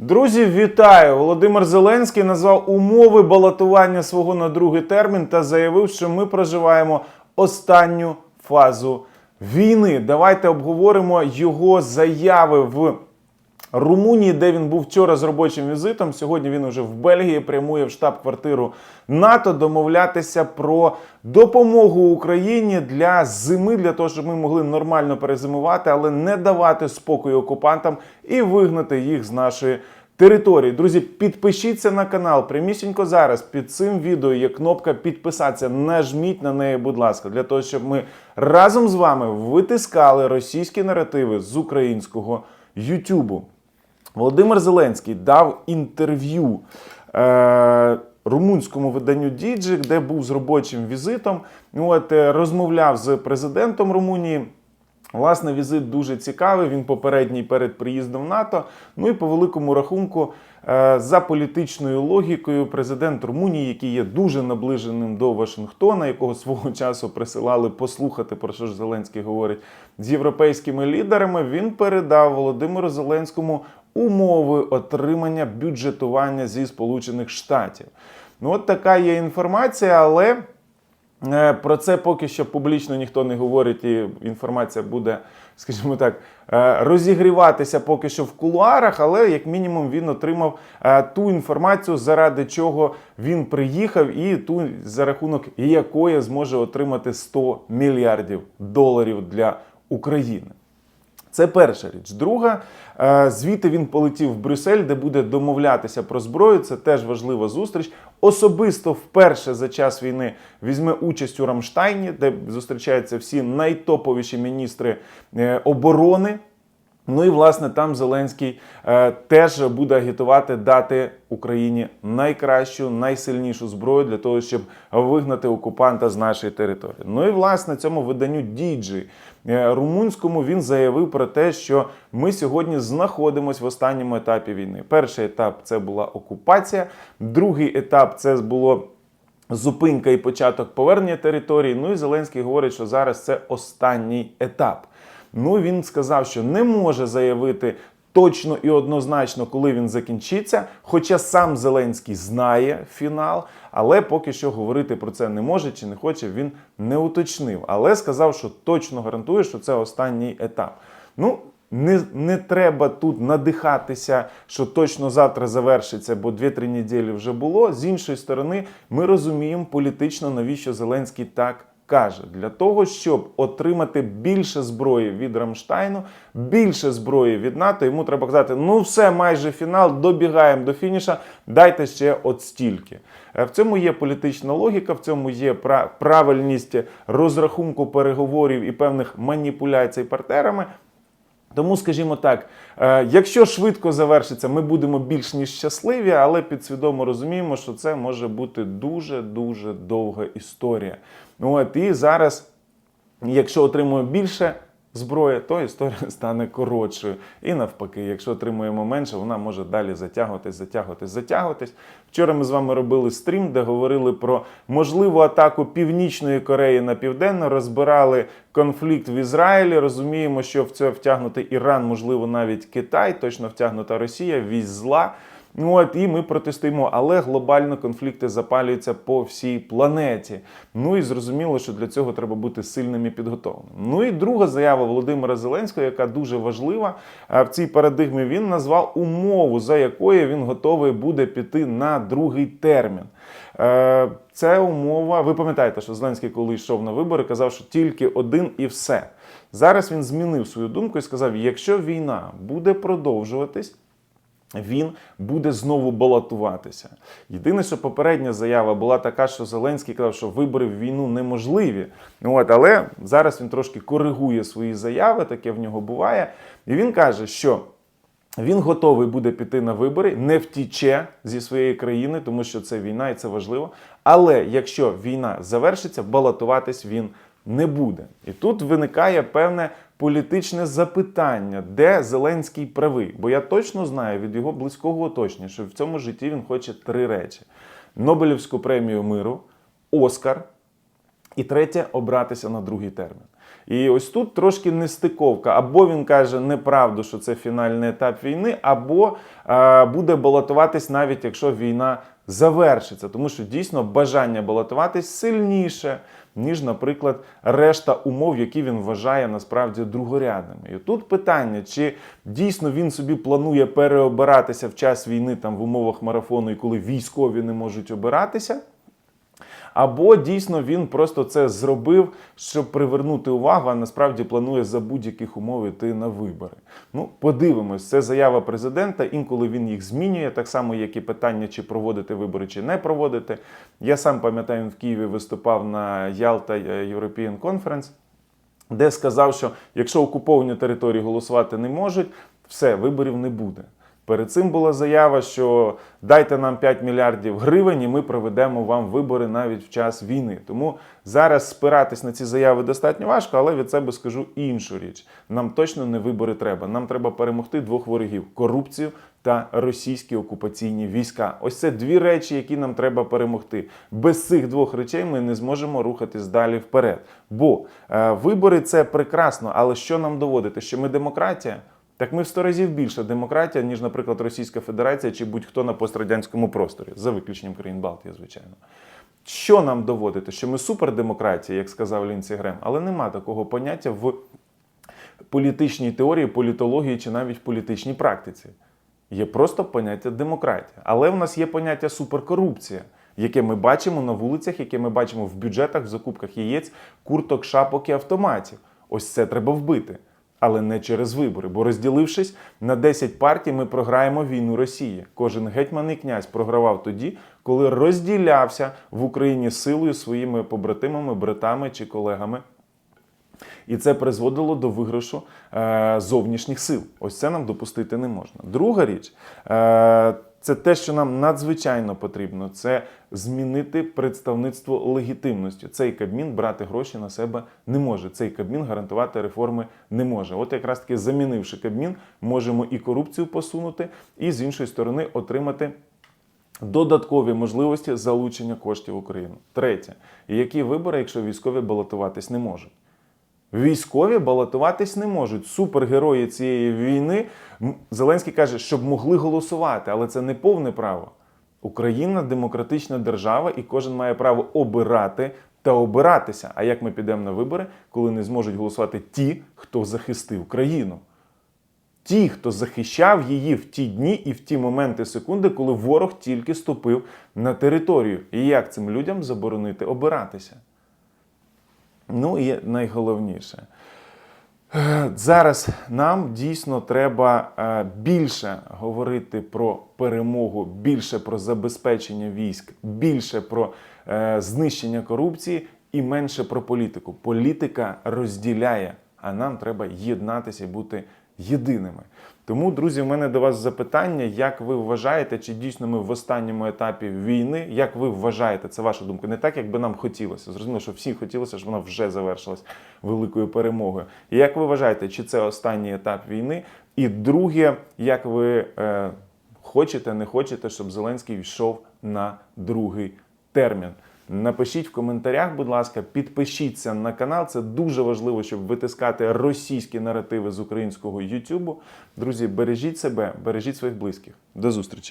Друзі, вітаю! Володимир Зеленський назвав умови балотування свого на другий термін та заявив, що ми проживаємо останню фазу війни. Давайте обговоримо його заяви в Румунії, де він був вчора з робочим візитом. Сьогодні він уже в Бельгії прямує в штаб-квартиру НАТО домовлятися про допомогу Україні для зими, для того, щоб ми могли нормально перезимувати, але не давати спокою окупантам і вигнати їх з нашої. Території, друзі, підпишіться на канал. Прямісінько зараз під цим відео є кнопка підписатися. Нажміть на неї, будь ласка, для того, щоб ми разом з вами витискали російські наративи з українського Ютубу. Володимир Зеленський дав інтерв'ю е, румунському виданню Діджик, де був з робочим візитом. От, е, розмовляв з президентом Румунії. Власне, візит дуже цікавий. Він попередній перед приїздом в НАТО. Ну і по великому рахунку, е, за політичною логікою, президент Румунії, який є дуже наближеним до Вашингтона, якого свого часу присилали послухати, про що ж Зеленський говорить з європейськими лідерами, він передав Володимиру Зеленському умови отримання бюджетування зі Сполучених Штатів. Ну, от така є інформація, але. Е, Про це поки що публічно ніхто не говорить, і інформація буде, скажімо так, е, розігріватися поки що в кулуарах, але як мінімум він отримав е, ту інформацію, заради чого він приїхав, і ту за рахунок якої зможе отримати 100 мільярдів доларів для України. Це перша річ. Друга, е, звідти він полетів в Брюссель, де буде домовлятися про зброю. Це теж важлива зустріч. Особисто вперше за час війни візьме участь у Рамштайні, де зустрічаються всі найтоповіші міністри е, оборони. Ну і власне там Зеленський е, теж буде агітувати дати Україні найкращу, найсильнішу зброю для того, щоб вигнати окупанта з нашої території. Ну і власне цьому виданню Діджі е, румунському він заявив про те, що ми сьогодні знаходимося в останньому етапі війни. Перший етап це була окупація, другий етап це було. Зупинка і початок повернення території. Ну і Зеленський говорить, що зараз це останній етап. Ну він сказав, що не може заявити точно і однозначно, коли він закінчиться. Хоча сам Зеленський знає фінал, але поки що говорити про це не може чи не хоче, він не уточнив. Але сказав, що точно гарантує, що це останній етап. Ну. Не, не треба тут надихатися, що точно завтра завершиться, бо 2-3 неділі вже було. З іншої сторони, ми розуміємо політично, навіщо Зеленський так каже. Для того, щоб отримати більше зброї від Рамштайну, більше зброї від НАТО, йому треба казати: ну все, майже фінал, добігаємо до фініша, дайте ще от стільки. Е, В цьому є політична логіка, в цьому є пра- правильність розрахунку переговорів і певних маніпуляцій партнерами. Тому, скажімо так, е, якщо швидко завершиться, ми будемо більш ніж щасливі, але підсвідомо розуміємо, що це може бути дуже дуже довга історія. От і зараз, якщо отримуємо більше зброї, то історія стане коротшою. І навпаки, якщо отримуємо менше, вона може далі затягуватись, затягуватись, затягуватись. Вчора ми з вами робили стрім, де говорили про можливу атаку Північної Кореї на південно, розбирали конфлікт в Ізраїлі. Розуміємо, що в це втягнутий Іран, можливо, навіть Китай, точно втягнута Росія, вісь зла. Ну от і ми протестуємо, але глобально конфлікти запалюються по всій планеті. Ну і зрозуміло, що для цього треба бути сильним і підготовленим. Ну і друга заява Володимира Зеленського, яка дуже важлива в цій парадигмі, він назвав умову, за якою він готовий буде піти на другий термін. Е, Це умова. Ви пам'ятаєте, що Зеленський, коли йшов на вибори, казав, що тільки один і все. Зараз він змінив свою думку і сказав: якщо війна буде продовжуватись. Він буде знову балотуватися. Єдине, що попередня заява була така, що Зеленський казав, що вибори в війну неможливі. От, але зараз він трошки коригує свої заяви, таке в нього буває. І він каже, що він готовий буде піти на вибори, не втіче зі своєї країни, тому що це війна і це важливо. Але якщо війна завершиться, балотуватись він не буде. І тут виникає певне політичне запитання, де Зеленський правий. Бо я точно знаю від його близького оточення, що в цьому житті він хоче три речі: Нобелівську премію миру, Оскар і третє обратися на другий термін. І ось тут трошки нестиковка. Або він каже неправду, що це фінальний етап війни, або е, буде балотуватись, навіть якщо війна завершиться. Тому що дійсно бажання балотуватись сильніше, ніж, наприклад, решта умов, які він вважає насправді другорядними. І тут питання, чи дійсно він собі планує переобиратися в час війни там в умовах марафону, і коли військові не можуть обиратися. Або дійсно він просто це зробив, щоб привернути увагу, а насправді планує за будь-яких умов йти на вибори. Ну, подивимось, це заява президента. Інколи він їх змінює, так само, як і питання, чи проводити вибори, чи не проводити. Я сам пам'ятаю, він в Києві виступав на Ялта European Conference, де сказав, що якщо окуповані території голосувати не можуть, все, виборів не буде. Перед цим була заява, що дайте нам 5 мільярдів гривень, і ми проведемо вам вибори навіть в час війни. Тому зараз спиратись на ці заяви достатньо важко, але від себе скажу іншу річ. Нам точно не вибори треба. Нам треба перемогти двох ворогів: корупцію та російські окупаційні війська. Ось це дві речі, які нам треба перемогти. Без цих двох речей ми не зможемо рухатись далі вперед. Бо е, вибори це прекрасно, але що нам доводити? Що ми демократія? Так ми в 100 разів більше демократія, ніж, наприклад, Російська Федерація чи будь-хто на пострадянському просторі, за виключенням країн Балтії, звичайно. Що нам доводити? Що ми супердемократія, як сказав Лінсі Грем, але нема такого поняття в політичній теорії, політології чи навіть в політичній практиці. Є просто поняття демократія. Але в нас є поняття суперкорупція, яке ми бачимо на вулицях, яке ми бачимо в бюджетах, в закупках яєць, курток, шапок і автоматів. Ось це треба вбити. Але не через вибори, бо розділившись на 10 партій, ми програємо війну Росії. Кожен гетьман і князь програвав тоді, коли розділявся в Україні силою своїми побратимами, братами чи колегами. І це призводило до виграшу е, зовнішніх сил. Ось це нам допустити не можна. Друга річ е, це те, що нам надзвичайно потрібно, це змінити представництво легітимності. Цей кабмін брати гроші на себе не може. Цей кабмін гарантувати реформи не може. От якраз таки замінивши кабмін, можемо і корупцію посунути, і з іншої сторони отримати. Додаткові можливості залучення коштів в Україну. Третє, які вибори, якщо військові балотуватись не можуть? Військові балотуватись не можуть. Супергерої цієї війни. Зеленський каже, щоб могли голосувати, але це не повне право. Україна демократична держава, і кожен має право обирати та обиратися. А як ми підемо на вибори, коли не зможуть голосувати ті, хто захистив країну? Ті, хто захищав її в ті дні і в ті моменти секунди, коли ворог тільки ступив на територію. І як цим людям заборонити обиратися? Ну і найголовніше. Зараз нам дійсно треба е, більше говорити про перемогу, більше про забезпечення військ, більше про е, знищення корупції і менше про політику. Політика розділяє, а нам треба єднатися і бути єдиними. Тому, друзі, в мене до вас запитання: як ви вважаєте, чи дійсно ми в останньому етапі війни? Як ви вважаєте, це ваша думка? Не так, як би нам хотілося. Зрозуміло, що всім хотілося, щоб вона вже завершилась великою перемогою. І як ви вважаєте, чи це останній етап війни? І друге, як ви е, хочете, не хочете, щоб Зеленський йшов на другий термін? Напишіть в коментарях, будь ласка, підпишіться на канал. Це дуже важливо, щоб витискати російські наративи з українського Ютубу. Друзі, бережіть себе, бережіть своїх близьких. До зустрічі!